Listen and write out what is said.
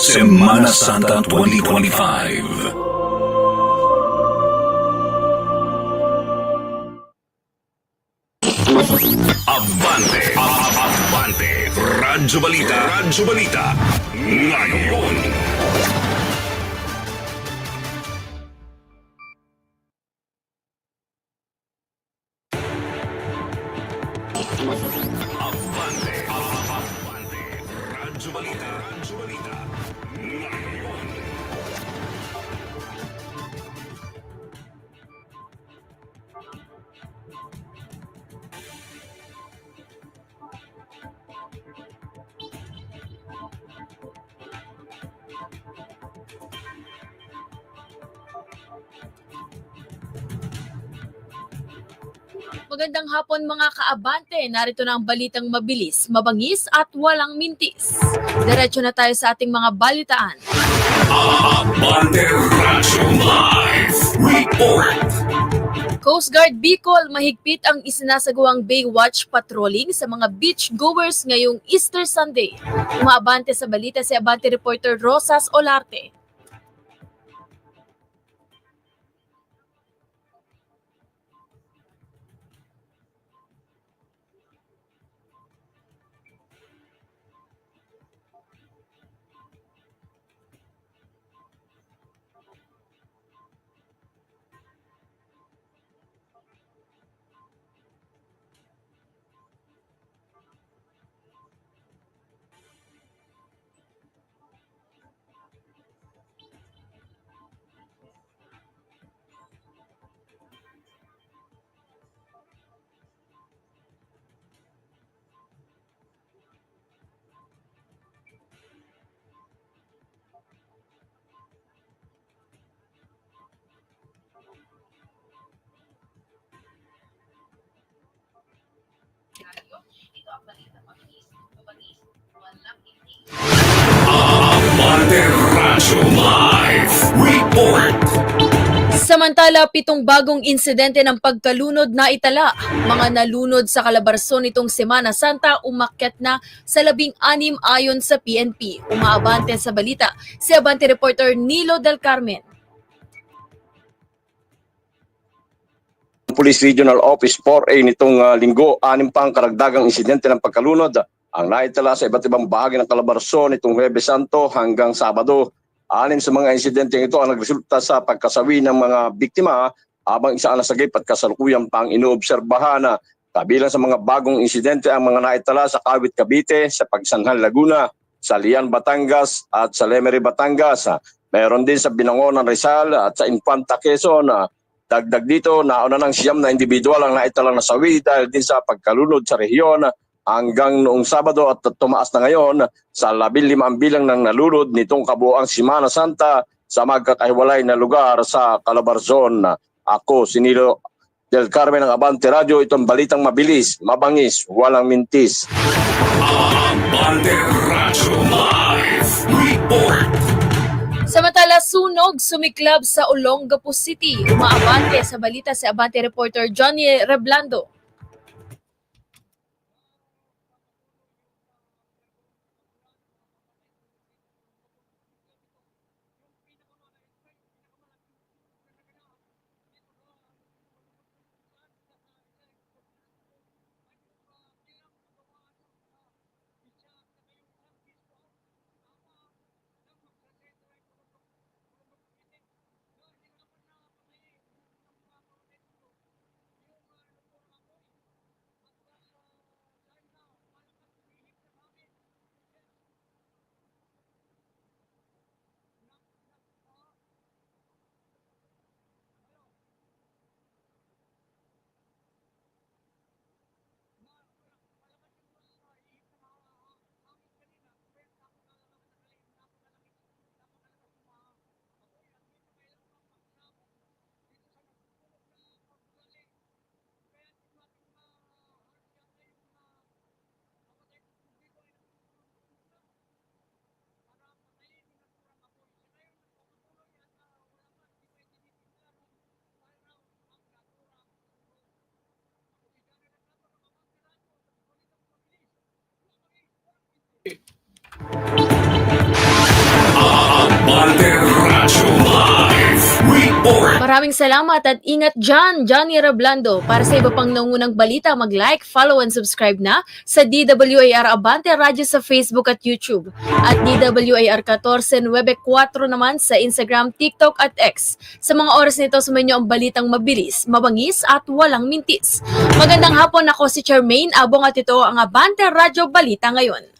Semana Santa 2025. Avante! Avante! Radyo Balita! Radyo Balita! Ngayon! Avante! Avante! Radyo Balita! Radyo Balita! Magandang hapon mga kaabante. Narito na ang balitang mabilis, mabangis at walang mintis. Diretso na tayo sa ating mga balitaan. Avante Radyo Live Report! Coast Guard Bicol mahigpit ang isinasagawang Baywatch patrolling sa mga beach goers ngayong Easter Sunday. Umaabante sa balita si Abante reporter Rosas Olarte. Avante Radyo Live Report! Samantala, pitong bagong insidente ng pagkalunod na itala. Mga nalunod sa Calabarzon nitong Semana Santa umakyat na sa labing anim ayon sa PNP. Umaabante sa balita si Abante reporter Nilo Del Carmen. Police Regional Office 4A nitong ah, linggo, anim pang karagdagang insidente ng pagkalunod ang naitala sa iba't ibang bahagi ng Calabarzon nitong Huwebes Santo hanggang Sabado. Anim sa mga insidente ito ang nagresulta sa pagkasawi ng mga biktima habang isa ang nasagip at kasalukuyang pang inoobserbahan. Kabilang sa mga bagong insidente ang mga naitala sa Kawit Cavite, sa Pagsanghal Laguna, sa Lian Batangas at sa Lemery Batangas. Meron din sa Binangonan Rizal at sa Infanta Quezon. Dagdag dito, nauna ng siyam na individual ang naitalang nasawi dahil din sa pagkalunod sa rehiyon hanggang noong Sabado at tumaas na ngayon sa labil limang bilang ng nalunod nitong kabuoang Simana Santa sa magkakahiwalay na lugar sa Calabarzon. Ako, Sinilo Del Carmen ng Abante Radio, itong balitang mabilis, mabangis, walang mintis. Avante Radyo Live Report! Samantala, sunog sumiklab sa Olongapo City. Umaabante sa balita si Abante reporter Johnny Reblando. Maraming salamat at ingat dyan, Johnny Rablando. Para sa iba pang nangunang balita, mag-like, follow, and subscribe na sa DWIR Abante Radio sa Facebook at YouTube. At DWIR 1494 naman sa Instagram, TikTok at X. Sa mga oras nito, sumayon ang balitang mabilis, mabangis at walang mintis. Magandang hapon ako si Charmaine Abong at ito ang Abante Radio Balita ngayon.